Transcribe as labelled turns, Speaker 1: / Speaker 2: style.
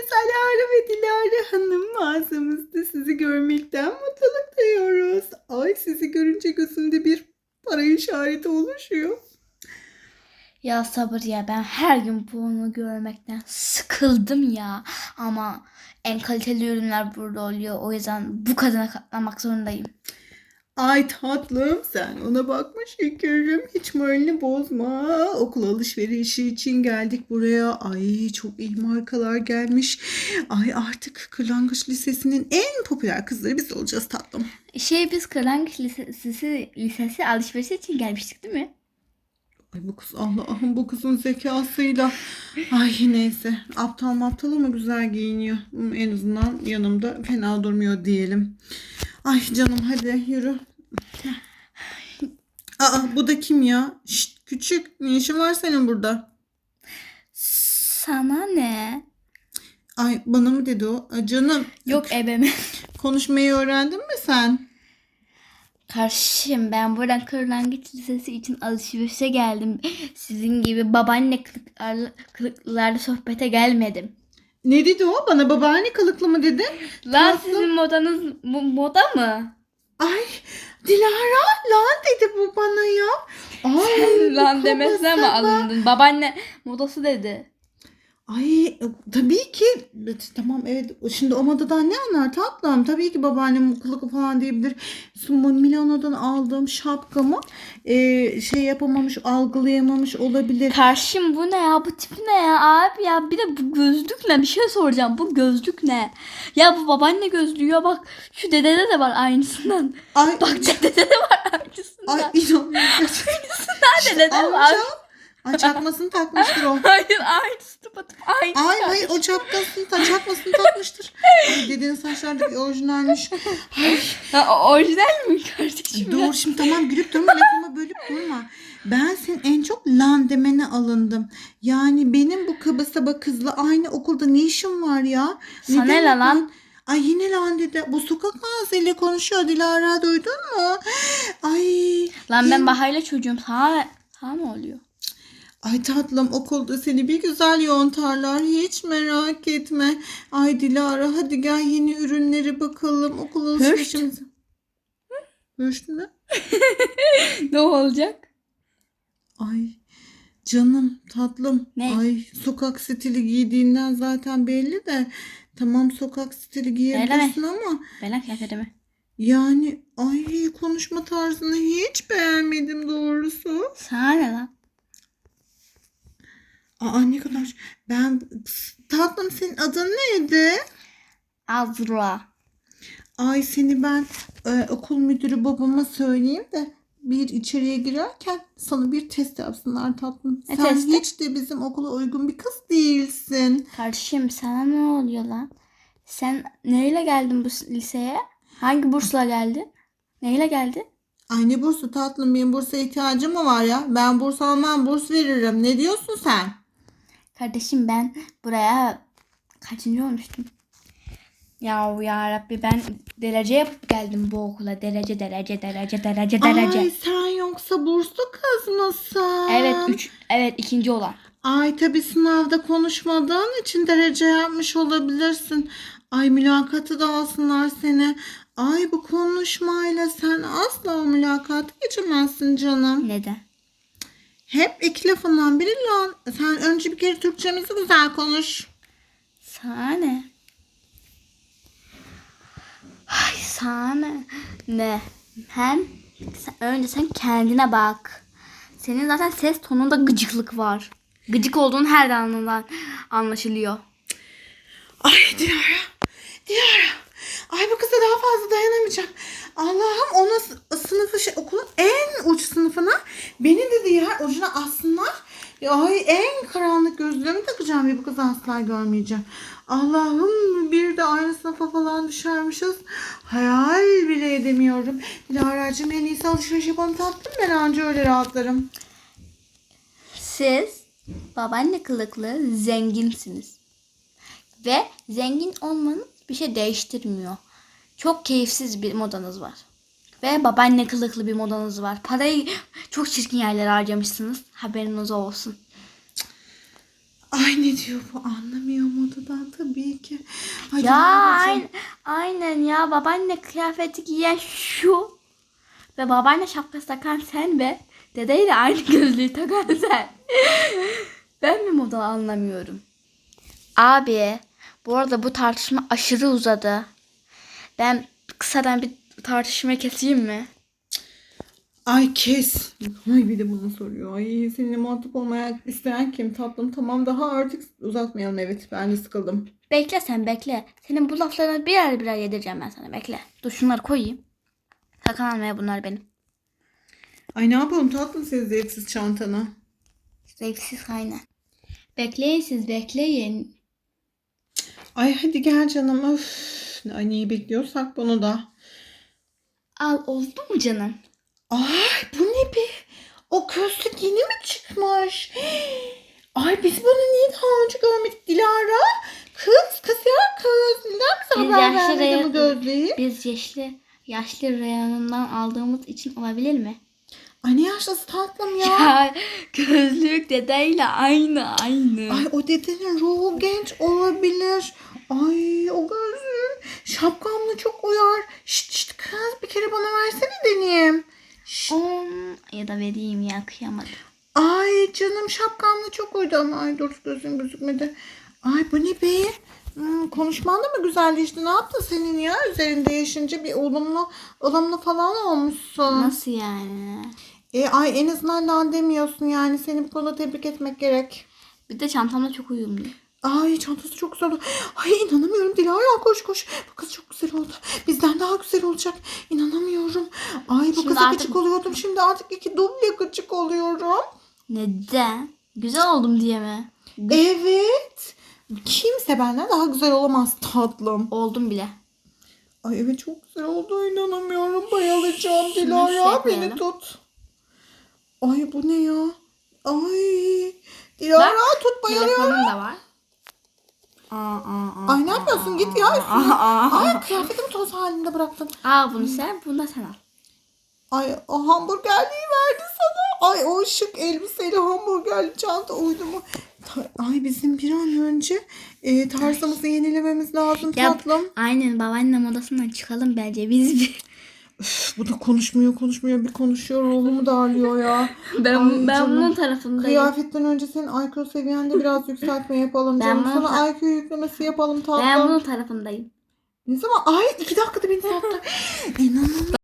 Speaker 1: geldiniz Alara ve Dilara Hanım mağazamızda sizi görmekten mutluluk duyuyoruz. Ay sizi görünce gözümde bir para işareti oluşuyor.
Speaker 2: Ya sabır ya ben her gün bunu görmekten sıkıldım ya. Ama en kaliteli ürünler burada oluyor. O yüzden bu kadına katlanmak zorundayım.
Speaker 1: Ay tatlım sen ona bakma şekerim. Hiç moralini bozma. Okul alışverişi için geldik buraya. Ay çok iyi markalar gelmiş. Ay artık Kırlangıç Lisesi'nin en popüler kızları biz olacağız tatlım.
Speaker 2: Şey biz Kırlangıç Lisesi, lisesi alışveriş için gelmiştik değil mi?
Speaker 1: Ay bu kız Allah'ım bu kızın zekasıyla. Ay neyse aptal maptal ama güzel giyiniyor. En azından yanımda fena durmuyor diyelim. Ay canım hadi yürü. Aa bu da kim ya? Şşt, küçük ne işin var senin burada?
Speaker 2: Sana ne?
Speaker 1: Ay bana mı dedi o? Ay, canım
Speaker 2: Yok ebeme.
Speaker 1: konuşmayı öğrendin mi sen?
Speaker 2: Karşım ben buradan Kırlangıç Lisesi için alışverişe geldim. Sizin gibi babaanne kılıklarla, kılıklarla sohbete gelmedim.
Speaker 1: Ne dedi o? Bana babaanne kılıklı mı dedi?
Speaker 2: Lan
Speaker 1: Tatlım.
Speaker 2: sizin modanız moda mı?
Speaker 1: Ay Dilara lan dedi bu bana ya. Ay,
Speaker 2: Lan demesine mi
Speaker 1: kabasına.
Speaker 2: alındın? Babaanne modası dedi.
Speaker 1: Ay e, tabii ki tamam evet şimdi o modadan ne anlar tatlım tabii ki babaannem kılıklı falan diyebilir. Milano'dan aldığım şapkamı e, şey yapamamış algılayamamış olabilir.
Speaker 2: Karşım bu ne ya? Bu tip ne ya abi ya? Bir de bu gözlük ne? Bir şey soracağım. Bu gözlük ne? Ya bu babaanne gözlüğü ya bak. Şu dedede de var aynısından.
Speaker 1: Ay,
Speaker 2: Bak dedede de var aynısından.
Speaker 1: ay inanmıyorum.
Speaker 2: dedede de var.
Speaker 1: Amca. Ay çakmasını takmıştır o.
Speaker 2: Hayır aynısı tıpatıp aynı.
Speaker 1: Ay hayır o çapkasını ta çakmasını takmıştır. Ay, dedenin saçlardaki orijinalmiş. Ay,
Speaker 2: Ha, orijinal mi kardeşim?
Speaker 1: Dur şimdi tamam gülüp durma lafımı bölüp durma. Ben senin en çok lan demene alındım. Yani benim bu kaba saba kızla aynı okulda ne işim var ya?
Speaker 2: Sana
Speaker 1: Neden
Speaker 2: ne lan?
Speaker 1: lan? Ay yine lan dedi. Bu sokak ağzıyla konuşuyor Dilara duydun mu? Ay.
Speaker 2: Lan ben Bahayla çocuğum. Sana, sana mı oluyor?
Speaker 1: Ay tatlım okulda seni bir güzel yontarlar hiç merak etme. Ay Dilara hadi gel yeni ürünlere bakalım okul alışverişimize. Hırşt ne?
Speaker 2: ne olacak?
Speaker 1: Ay canım tatlım.
Speaker 2: Ne?
Speaker 1: Ay sokak stili giydiğinden zaten belli de. Tamam sokak stili giyebilirsin ama
Speaker 2: Ben lan kıyafetimi.
Speaker 1: yani ay konuşma tarzını hiç beğenmedim doğrusu.
Speaker 2: Sana ne lan?
Speaker 1: Aa ne kadar ben tatlım senin adın neydi?
Speaker 2: Azra.
Speaker 1: Ay seni ben e, okul müdürü babama söyleyeyim de bir içeriye girerken sana bir test yapsınlar tatlım.
Speaker 2: Ne
Speaker 1: Sen
Speaker 2: testi?
Speaker 1: hiç de bizim okula uygun bir kız değilsin.
Speaker 2: Kardeşim sana ne oluyor lan? Sen neyle geldin bu liseye? Hangi bursla geldin? Neyle geldin?
Speaker 1: Ay ne bursu tatlım benim bursa ihtiyacım mı var ya? Ben burs almam burs veririm. Ne diyorsun sen?
Speaker 2: Kardeşim ben buraya kaçıncı olmuştum? Ya ya Rabbi ben derece yapıp geldim bu okula. Derece derece derece derece derece.
Speaker 1: Ay sen yoksa burslu kız mısın?
Speaker 2: Evet üç evet ikinci olan.
Speaker 1: Ay tabii sınavda konuşmadığın için derece yapmış olabilirsin. Ay mülakatı da alsınlar seni. Ay bu konuşmayla sen asla o mülakatı geçemezsin canım.
Speaker 2: Neden?
Speaker 1: Hep iki lafından biri lan. Sen önce bir kere Türkçemizi güzel konuş.
Speaker 2: Sana ne? Ay sana ne? Hem sen, önce sen kendine bak. Senin zaten ses tonunda gıcıklık var. Gıcık olduğun her anından anlaşılıyor.
Speaker 1: Ay Dilara. Dilara. Ay bu kıza daha fazla dayanamayacağım. Allah'ım ona sı- sınıfı şey, okulun en uç sınıfına beni de diğer ucuna assınlar. Ay en karanlık gözlüğümü takacağım ve bu kızı asla görmeyeceğim. Allah'ım bir de aynı sınıfa falan düşermişiz. Hayal bile edemiyorum. Dilara'cığım en iyisi alışveriş yapalım tatlım ben anca öyle rahatlarım.
Speaker 2: Siz babaanne kılıklı zenginsiniz. Ve zengin olmanız bir şey değiştirmiyor. Çok keyifsiz bir modanız var. Ve babaanne kılıklı bir modanız var. Parayı çok çirkin yerlere harcamışsınız. Haberiniz olsun.
Speaker 1: Ay ne diyor bu anlamıyor modadan tabii ki. Hadi
Speaker 2: Ya aynen, aynen ya babaanne kıyafeti giyen şu ve babaanne şapkası takan sen ve dedeyle aynı gözlüğü takan sen. ben mi moda anlamıyorum. Abi bu arada bu tartışma aşırı uzadı. Ben kısadan bir tartışma keseyim mi?
Speaker 1: Ay kes. Ay bir de bunu soruyor. Ay seninle muhatap olmaya isteyen kim tatlım? Tamam daha artık uzatmayalım evet. Ben de sıkıldım.
Speaker 2: Bekle sen bekle. Senin bu laflarını birer birer yedireceğim ben sana bekle. Dur şunları koyayım. Sakın almaya bunlar benim.
Speaker 1: Ay ne yapalım tatlım senin zevksiz çantanı.
Speaker 2: Zevksiz kaynar. Bekleyin siz bekleyin.
Speaker 1: Ay hadi gel canım. Öf. Ay neyi bekliyorsak bunu da.
Speaker 2: Al oldu mu canım?
Speaker 1: Ay bu ne be? O gözlük yeni mi çıkmış? Ay biz bunu niye daha önce görmedik Dilara? Kız, kasiyer kız. Neden bize
Speaker 2: Biz
Speaker 1: haber vermedin bu gözlüğü?
Speaker 2: Biz yaşlı yaşlı reyonundan aldığımız için olabilir mi?
Speaker 1: Ay ne yaşlısı tatlım ya.
Speaker 2: Ya gözlük dedeyle aynı aynı.
Speaker 1: Ay o dedenin ruhu genç olabilir. Ay o gözlüğün şapkamla çok uyar. Şşt şşt kız bir kere bana versene deneyeyim. Şşt.
Speaker 2: On ya da vereyim ya kıyamadım.
Speaker 1: Ay canım şapkamla çok uydu ama ay dur gözüm gözükmedi. Ay bu ne be? Hmm, konuşman da mı güzelleşti? Ne yaptın senin ya? Üzerinde yaşınca bir olumlu, ılımlı falan olmuşsun.
Speaker 2: Nasıl yani?
Speaker 1: E, ay en azından lan demiyorsun yani. Seni bu konuda tebrik etmek gerek.
Speaker 2: Bir de çantamla çok uyumlu.
Speaker 1: Ay çantası çok güzel oldu. Ay inanamıyorum Dilara koş koş. Bu kız çok güzel oldu. Bizden daha güzel olacak. İnanamıyorum. Ay bu
Speaker 2: Şimdi
Speaker 1: kıza
Speaker 2: artık-
Speaker 1: gıcık oluyordum. Şimdi artık iki duble gıcık oluyorum.
Speaker 2: Neden? Güzel oldum diye mi?
Speaker 1: Evet. Kimse benden daha güzel olamaz tatlım.
Speaker 2: Oldum bile.
Speaker 1: Ay evet çok güzel oldu. İnanamıyorum. Bayılacağım
Speaker 2: Şunu
Speaker 1: Dilara. Beni tut. Ay bu ne ya? Ay. Dilara tut bayılıyorum.
Speaker 2: Telefonum da var. Aa, aa, aa,
Speaker 1: Ay ne yapıyorsun? Git ya. üstüne. Ay kıyafetimi toz halinde bıraktın.
Speaker 2: Aa bunu sen, bunu da sen al.
Speaker 1: Ay o hamburgerliği verdi sana. Ay o şık elbiseyle hamburgerli çanta uydu mu? Ay bizim bir an önce e, tarzımızı yenilememiz lazım
Speaker 2: Ya,
Speaker 1: tatlım.
Speaker 2: aynen babaannem odasından çıkalım bence biz bir.
Speaker 1: Üf, bu da konuşmuyor konuşmuyor bir konuşuyor ruhumu darlıyor ya.
Speaker 2: Ben,
Speaker 1: Ay
Speaker 2: ben
Speaker 1: canım.
Speaker 2: bunun tarafındayım.
Speaker 1: Kıyafetten önce senin IQ seviyende biraz yükseltme yapalım
Speaker 2: Ben
Speaker 1: canım.
Speaker 2: bunu
Speaker 1: Sana IQ yüklemesi yapalım tatlım.
Speaker 2: Ben bunun tarafındayım.
Speaker 1: Ne zaman? Ay iki dakikada beni sattı. İnanamıyorum.